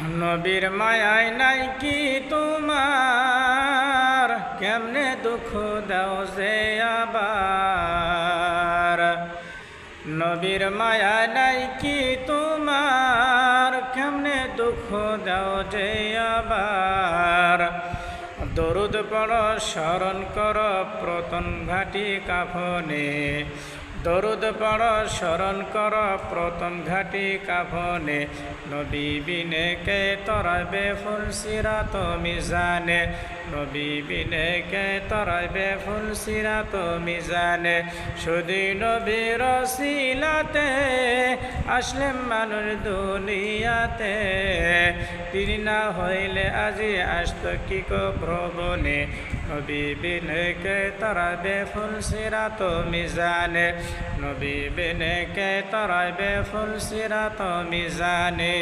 নবীর মায়ায় নাই কি তোমার? কেমনে দুঃখ দাও যে আবার? নবীর মায়া নাই কি তোমার? কেমনে দুঃখ দাও যে আবার? দরুদ পড়, স্মরণ কর, প্রতন ঘাটি কাফনে। দরুদ পড়, স্মরণ কর, প্রথম ঘাটি কাফনে। নবী বিনে কে তরাইবে ফুল সিরাত মিজানে। নবী বিনে কে তরাইবে ফুল সিরাত মিজানে। শুধু নবীর শিলাতে আসলে মানুষ দুনিয়াতে। তিনি না হইলে আজি আসত কি কো নবী বিনকে বেফুল ফুল সিরাত মিজানে? নবী বিনকে বেফুল ফুল সিরাত মিজানে?